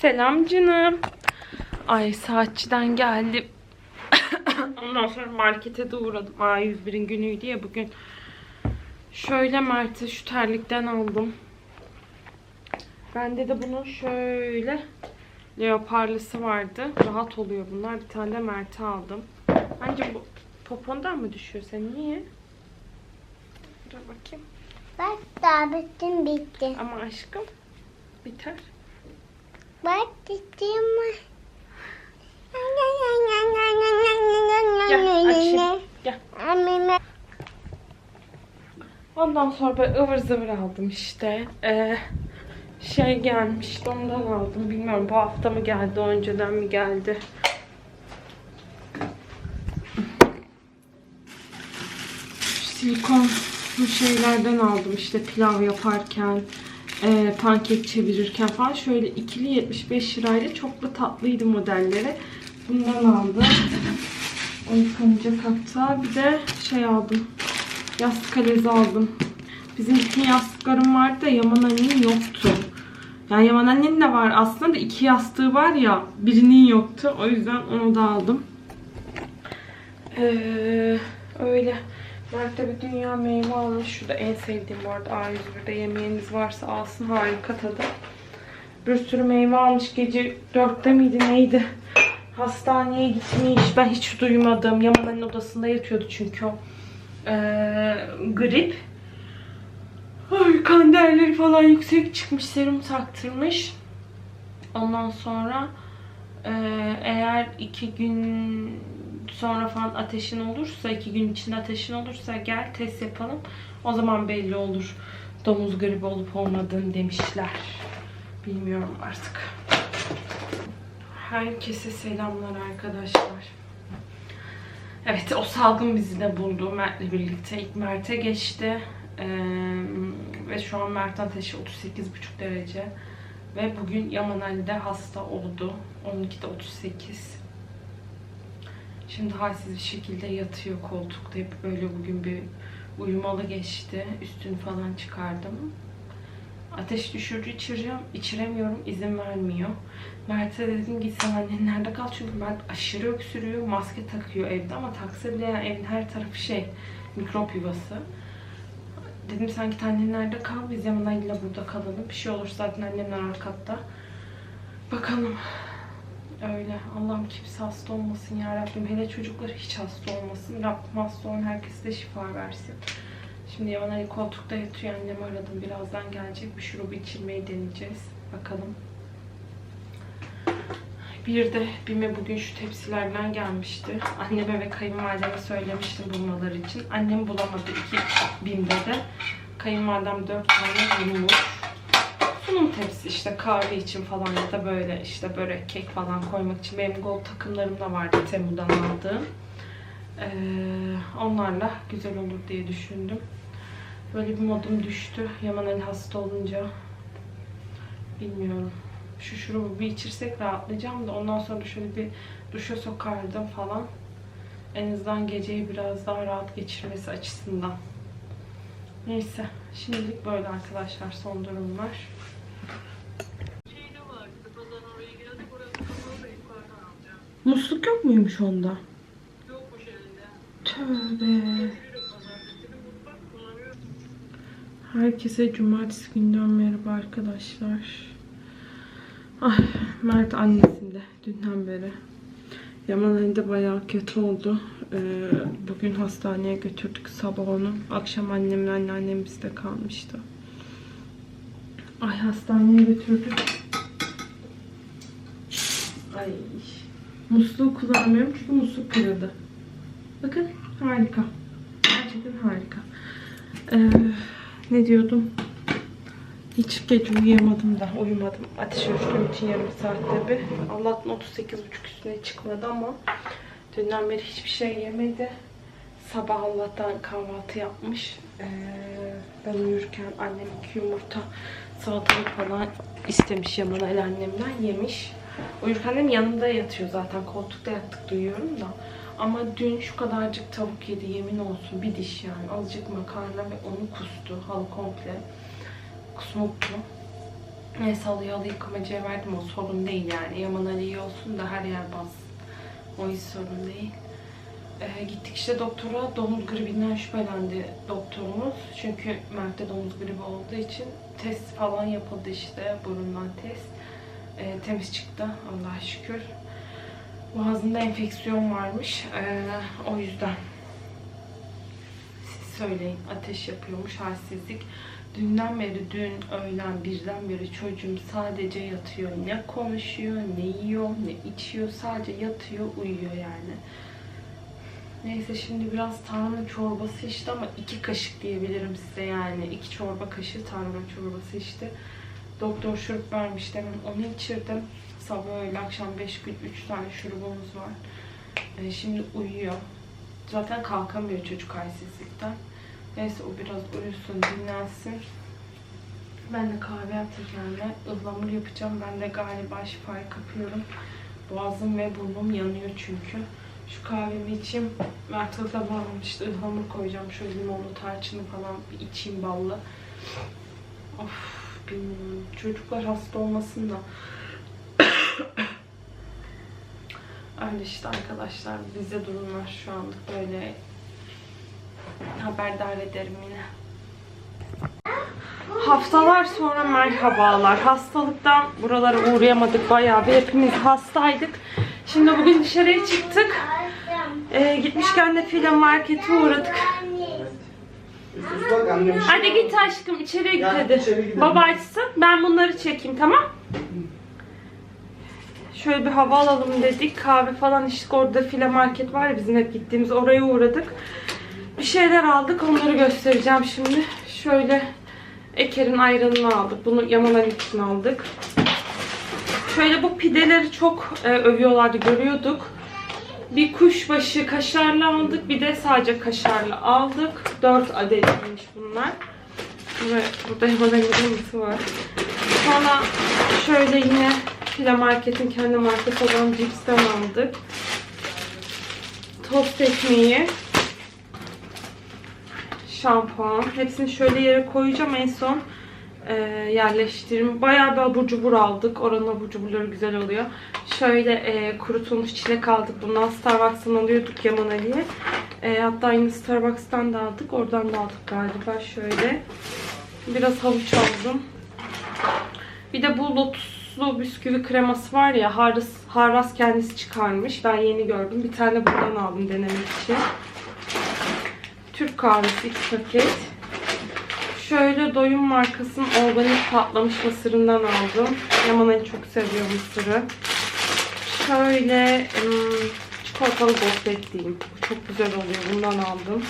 Selam canım. Ay saatçiden geldim. Ondan sonra markete de uğradım. A101'in günüydü ya bugün. Şöyle Mert'e şu terlikten aldım. Bende de bunun şöyle leoparlısı vardı. Rahat oluyor bunlar. Bir tane de Mert'e aldım. Bence bu popondan mı düşüyor sen? Niye? Dur bakayım. Bak davetim bitti. Ama aşkım biter. Bak mi? Gel açayım. Gel. Ondan sonra böyle ıvır zıvır aldım işte. Ee, şey gelmişti ondan aldım. Bilmiyorum bu hafta mı geldi, önceden mi geldi. Silikon bu şeylerden aldım işte pilav yaparken, e, pankek çevirirken falan. Şöyle ikili 75 lirayla çok da tatlıydı modelleri. Bundan aldım. O yıkanacak hatta. Bir de şey aldım. Yastık alezi aldım. Bizim bütün yastıklarım vardı da Yaman annenin yoktu. Yani Yaman annenin de var aslında da iki yastığı var ya birinin yoktu. O yüzden onu da aldım. Ee, öyle. Mert bir dünya meyve almış. Şu da en sevdiğim bu arada. A101'de yemeğiniz varsa alsın. Harika tadı. Bir sürü meyve almış. Gece dörtte miydi neydi? Hastaneye gitmiş. Ben hiç duymadım. Yaman'ın odasında yatıyordu çünkü o. Ee, grip. Ay, kan değerleri falan yüksek çıkmış. Serum taktırmış. Ondan sonra e, eğer iki gün sonra falan ateşin olursa, iki gün içinde ateşin olursa gel test yapalım. O zaman belli olur domuz gribi olup olmadığını demişler. Bilmiyorum artık. Herkese selamlar arkadaşlar. Evet o salgın bizi de buldu Mert'le birlikte. İlk Mert'e geçti. Ee, ve şu an Mert ateşi 38,5 derece. Ve bugün Yaman Ali de hasta oldu. 12'de 38. Şimdi halsiz bir şekilde yatıyor koltukta. Hep böyle bugün bir uyumalı geçti. Üstünü falan çıkardım. Ateş düşürücü içiriyorum. içiremiyorum. izin vermiyor. Mert'e dedim git sen annen nerede kal? Çünkü Mert aşırı öksürüyor. Maske takıyor evde ama taksa bile yani evin her tarafı şey mikrop yuvası. Dedim sen git annen nerede kal? Biz Yamanay'la burada kalalım. Bir şey olursa zaten annemler alt katta. Bakalım. Öyle. Allah'ım kimse hasta olmasın ya Rabbim. Hele çocuklar hiç hasta olmasın. Rabbim hasta olan herkese şifa versin. Şimdi Yaman Ali koltukta yatıyor. Annemi aradım. Birazdan gelecek. Bir şurubu içirmeyi deneyeceğiz. Bakalım. Bir de Bime bugün şu tepsilerden gelmişti. Anneme ve kayınvalideme söylemiştim bulmaları için. Annem bulamadı iki Bim'de de. Kayınvalidem dört tane bulmuş. Sunum tepsi işte kahve için falan ya da böyle işte börek, kek falan koymak için. Benim gold takımlarım da vardı Temu'dan aldığım. Ee, onlarla güzel olur diye düşündüm. Böyle bir modum düştü. Yaman Ali hasta olunca. Bilmiyorum. Şu şurubu bir içirsek rahatlayacağım da ondan sonra şöyle bir duşa sokardım falan. En azından geceyi biraz daha rahat geçirmesi açısından. Neyse. Şimdilik böyle arkadaşlar son durumlar. Musluk yok muymuş onda? Tövbe. Herkese cumartesi günden merhaba arkadaşlar. Ay, Mert annesinde dünden beri. Yaman de bayağı kötü oldu. Ee, bugün hastaneye götürdük sabah onu. Akşam annemle anneannem bizde kalmıştı. Ay hastaneye götürdük. Ay. Musluğu kullanmıyorum çünkü musluk kırıldı. Bakın harika. Gerçekten harika. Ee, ne diyordum? Hiç gece uyuyamadım da uyumadım. Ateş ölçtüğüm için yarım saatte bir. Allah'tan 38,5 üstüne çıkmadı ama dünden beri hiçbir şey yemedi. Sabah Allah'tan kahvaltı yapmış. Ee, ben uyurken annem iki yumurta salatalık falan istemiş Yaman annemden yemiş. Uyurken annem yanımda yatıyor zaten. Koltukta yattık duyuyorum da. Ama dün şu kadarcık tavuk yedi yemin olsun. Bir diş yani. Azıcık makarna ve onu kustu. Halı komple kusmuktu. Neyse halı halı yıkamacıya verdim o sorun değil yani. Yaman Ali iyi olsun da her yer bas. O hiç sorun değil. Ee, gittik işte doktora domuz gribinden şüphelendi doktorumuz. Çünkü Mert'te domuz gribi olduğu için test falan yapıldı işte burundan test. Ee, temiz çıktı Allah'a şükür. Boğazında enfeksiyon varmış. Ee, o yüzden siz söyleyin ateş yapıyormuş halsizlik. Dünden beri dün öğlen birden beri çocuğum sadece yatıyor. Ne konuşuyor, ne yiyor, ne içiyor. Sadece yatıyor, uyuyor yani. Neyse şimdi biraz tarhana çorbası içti ama iki kaşık diyebilirim size yani. iki çorba kaşığı tarhana çorbası içti. Doktor şurup vermiş demin onu içirdim. Sabah öğle akşam 5 gün 3 tane şurubumuz var. Ee, şimdi uyuyor. Zaten kalkamıyor çocuk halsizlikten. Neyse o biraz uyusun, dinlensin. Ben de kahve yaptıracağım ıhlamur yapacağım. Ben de galiba şifayı kapıyorum. Boğazım ve burnum yanıyor çünkü. Şu kahvemi içeyim. Mert ıhlamur almıştı. ıhlamur koyacağım. Şöyle limonlu tarçını falan bir içeyim ballı. Of. Çocuklar hasta olmasın da. Öyle işte arkadaşlar. Bizde durumlar şu anlık böyle haberdar ederim yine. Haftalar sonra merhabalar. Hastalıktan buralara uğrayamadık bayağı bir. Hepimiz hastaydık. Şimdi bugün dışarıya çıktık. Ee, gitmişken de film markete uğradık. Bak annem Hadi git aşkım içeriye git hadi. içeri gidelim. Baba açsın. Ben bunları çekeyim tamam? Şöyle bir hava alalım dedik. Kahve falan içtik. Orada file market var ya bizim hep gittiğimiz. Oraya uğradık. Bir şeyler aldık. Onları göstereceğim şimdi. Şöyle Eker'in ayranını aldık. Bunu Yaman Ali için aldık. Şöyle bu pideleri çok e, övüyorlardı. Görüyorduk. Bir kuşbaşı kaşarlı aldık. Bir de sadece kaşarlı aldık. 4 adetmiş bunlar. Ve burada kırmızısı var. Sonra şöyle yine File Market'in kendi markası olan cipsten aldık. Tost ekmeği. Şampuan. Hepsini şöyle yere koyacağım en son e, yerleştiririm. Bayağı bir abur cubur aldık. Oranın abur cuburları güzel oluyor. Şöyle e, kurutulmuş çilek aldık. Bundan Starbucks'tan alıyorduk Yaman Ali'ye. E, hatta yine Starbucks'tan da aldık. Oradan da aldık galiba şöyle. Biraz havuç aldım. Bir de bu lotuslu bisküvi kreması var ya Harras, Harras kendisi çıkarmış. Ben yeni gördüm. Bir tane buradan aldım denemek için. Türk kahvesi iki paket. Şöyle doyum markasının organik patlamış mısırından aldım. Yaman çok seviyor mısırı. Şöyle çikolatalı gofret diyeyim. Çok güzel oluyor. Bundan aldım.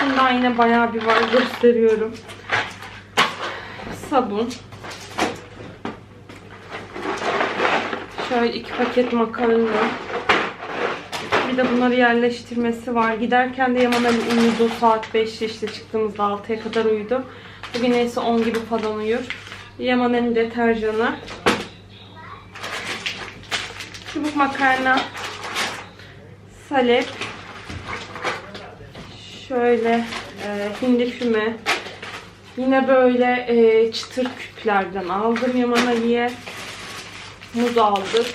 Şundan yine bayağı bir var gösteriyorum. Sabun. Şöyle iki paket makarna. Bir de bunları yerleştirmesi var. Giderken de Yaman Ali uyudu. Saat 5'te işte çıktığımızda 6'ya kadar uyudu. Bugün neyse 10 gibi falan uyur. Yaman Ali deterjanı. Çubuk makarna. Salep. Şöyle e, hindi füme. Yine böyle e, çıtır küplerden aldım Yaman Ali'ye. Muz aldık.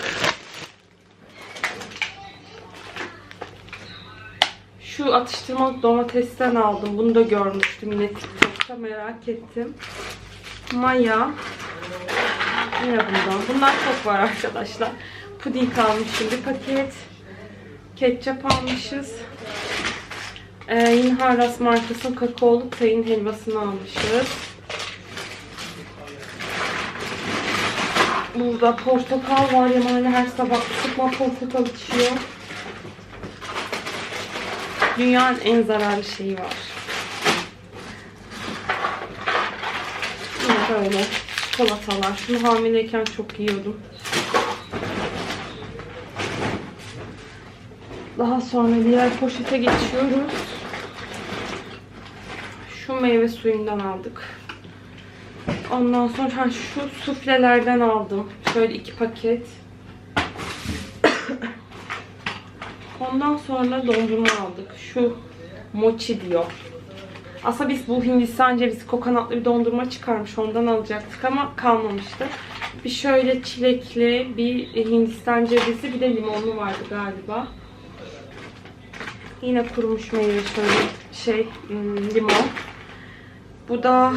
Şu atıştırmalık domatesten aldım. Bunu da görmüştüm yine TikTok'ta merak ettim. Maya. Yine bundan. Bundan çok var arkadaşlar. Puding almışım bir paket. Ketçap almışız. Ee, yine Harras markasının kakaolu tayin helvasını almışız. Burada portakal var. Yaman her sabah sıkma portakal içiyor. Dünyanın en zararlı şeyi var. Böyle çikolatalar. Şunu hamileyken çok yiyordum. Daha sonra diğer poşete geçiyoruz. Şu meyve suyundan aldık. Ondan sonra şu suflelerden aldım. Şöyle iki paket. Ondan sonra dondurma aldık. Şu mochi diyor. Aslında biz bu Hindistan cevizi kokonatlı bir dondurma çıkarmış. Ondan alacaktık ama kalmamıştı. Bir şöyle çilekli, bir Hindistan cevizi, bir de limonlu vardı galiba. Yine kurumuş meyve şöyle şey hmm, limon. Bu da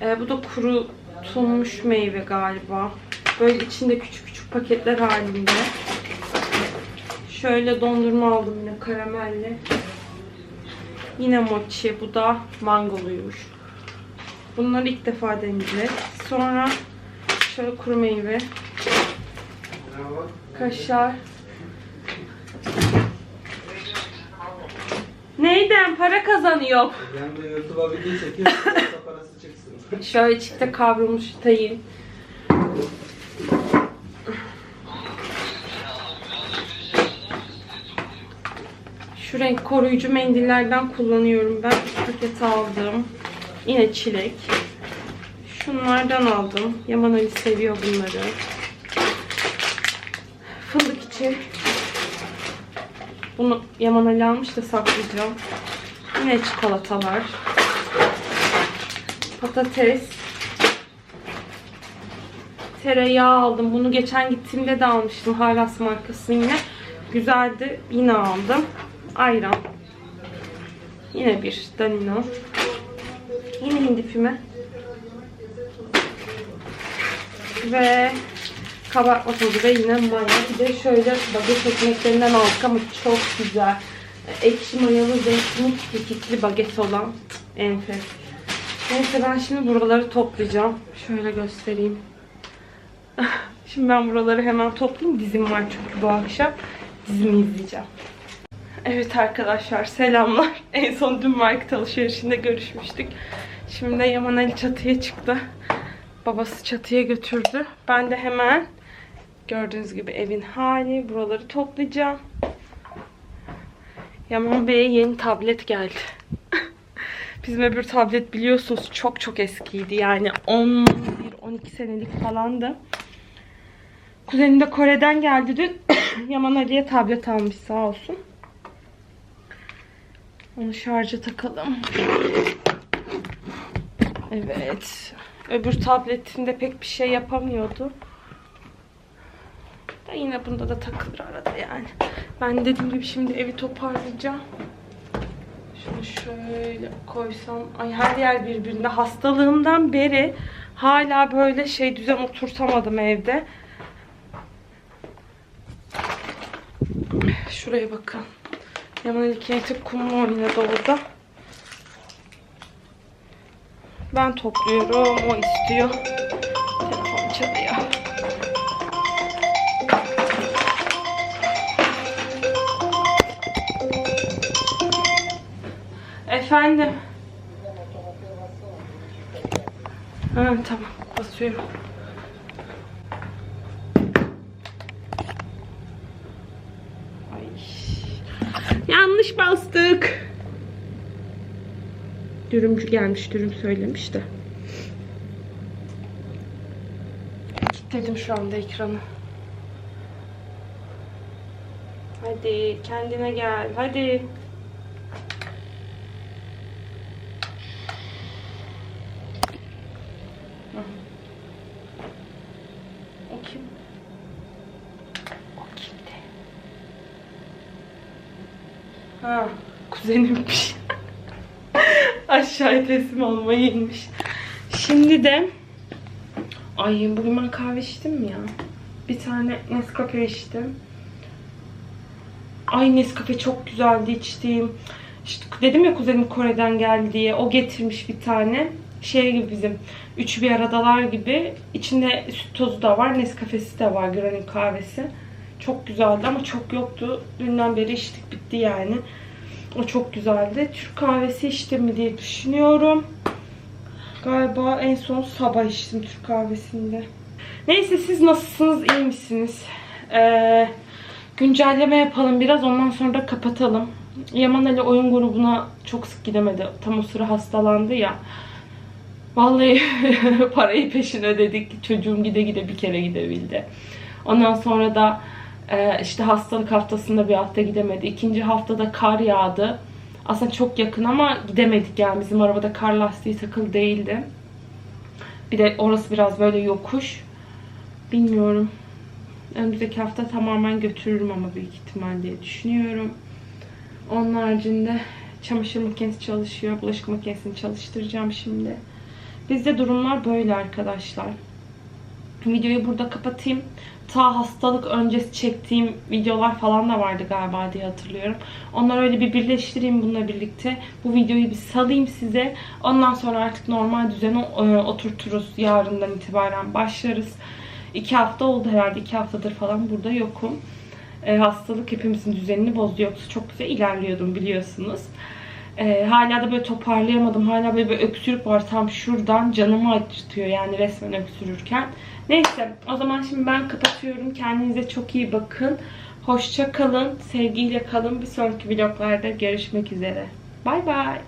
e, bu da kurutulmuş meyve galiba. Böyle içinde küçük küçük paketler halinde. Şöyle dondurma aldım yine karamelli. Yine mochi. Bu da mangoluymuş. Bunları ilk defa deneyeceğiz. Sonra şöyle kuru meyve, kaşar. Neyden para kazanıyor? Ben de YouTube'a video çekiyorum. Parası çıksın. Şöyle çifte kavrulmuş tayin. Şu renk koruyucu mendillerden kullanıyorum ben. Paket aldım. Yine çilek. Şunlardan aldım. Yaman Ali seviyor bunları. Fındık için. Bunu Yaman Ali almış da saklayacağım. Yine çikolatalar patates, tereyağı aldım. Bunu geçen gittiğimde de almıştım. Halas markasını yine. Güzeldi. Yine aldım. Ayran. Yine bir Danino. Yine hindi füme. Ve kabartma tozu ve yine maya. Bir de şöyle baget ekmeklerinden aldık ama çok güzel. Ekşi mayalı zeytinli kekikli baget olan enfes. Neyse ben şimdi buraları toplayacağım. Şöyle göstereyim. Şimdi ben buraları hemen toplayayım. Dizim var çünkü bu akşam. Dizimi izleyeceğim. Evet arkadaşlar selamlar. En son dün market alışverişinde görüşmüştük. Şimdi Yaman Ali çatıya çıktı. Babası çatıya götürdü. Ben de hemen gördüğünüz gibi evin hali. Buraları toplayacağım. Yaman Bey'e yeni tablet geldi. Bizim öbür tablet biliyorsunuz çok çok eskiydi. Yani 11-12 senelik falandı. Kuzenim de Kore'den geldi dün. Yaman Ali'ye tablet almış sağ olsun. Onu şarja takalım. Evet. Öbür tabletinde pek bir şey yapamıyordu. Da yine bunda da takılır arada yani. Ben dediğim gibi şimdi evi toparlayacağım. Şunu şöyle koysam. Ay her yer birbirinde. Hastalığımdan beri hala böyle şey düzen oturtamadım evde. Şuraya bakın. Yaman ilk tek kumlu oynadı orada. Ben topluyorum. O istiyor. Telefon çalıyor. Efendim. Ha, tamam. Basıyorum. Ay. Bastık. Dürümcü gelmiş. Dürüm söylemiş de. Kilitledim şu anda ekranı. Hadi kendine gel. Hadi. O kim? O kimdi? Ha, kuzenimmiş. Aşağıya teslim almaya inmiş. Şimdi de Ay bugün ben kahve içtim ya? Bir tane Nescafe içtim. Ay Nescafe çok güzeldi içtiğim. İşte dedim ya kuzenim Kore'den geldi diye. O getirmiş bir tane. Şey gibi bizim. Üçü bir aradalar gibi. İçinde süt tozu da var. Nescafe'si de var. Granül kahvesi. Çok güzeldi ama çok yoktu. Dünden beri içtik bitti yani. O çok güzeldi. Türk kahvesi içtim mi diye düşünüyorum. Galiba en son sabah içtim Türk kahvesinde. Neyse siz nasılsınız? iyi misiniz? Ee, güncelleme yapalım biraz. Ondan sonra da kapatalım. Yaman Ali oyun grubuna çok sık gidemedi. Tam o sıra hastalandı ya. Vallahi parayı peşin ödedik. Çocuğum gide gide bir kere gidebildi. Ondan sonra da e, işte hastalık haftasında bir hafta gidemedi. İkinci haftada kar yağdı. Aslında çok yakın ama gidemedik yani bizim arabada kar lastiği takılı değildi. Bir de orası biraz böyle yokuş. Bilmiyorum. Önümüzdeki hafta tamamen götürürüm ama büyük ihtimal diye düşünüyorum. Onun haricinde çamaşır makinesi çalışıyor. Bulaşık makinesini çalıştıracağım şimdi. Bizde durumlar böyle arkadaşlar. Videoyu burada kapatayım. Ta hastalık öncesi çektiğim videolar falan da vardı galiba diye hatırlıyorum. Onları öyle bir birleştireyim bununla birlikte. Bu videoyu bir salayım size. Ondan sonra artık normal düzene e, oturturuz. Yarından itibaren başlarız. İki hafta oldu herhalde. iki haftadır falan burada yokum. E, hastalık hepimizin düzenini bozdu. Yoksa çok güzel ilerliyordum biliyorsunuz. E, hala da böyle toparlayamadım. Hala böyle bir öksürük var tam şuradan. Canımı acıtıyor yani resmen öksürürken. Neyse o zaman şimdi ben kapatıyorum. Kendinize çok iyi bakın. Hoşça kalın. Sevgiyle kalın. Bir sonraki vloglarda görüşmek üzere. Bay bay.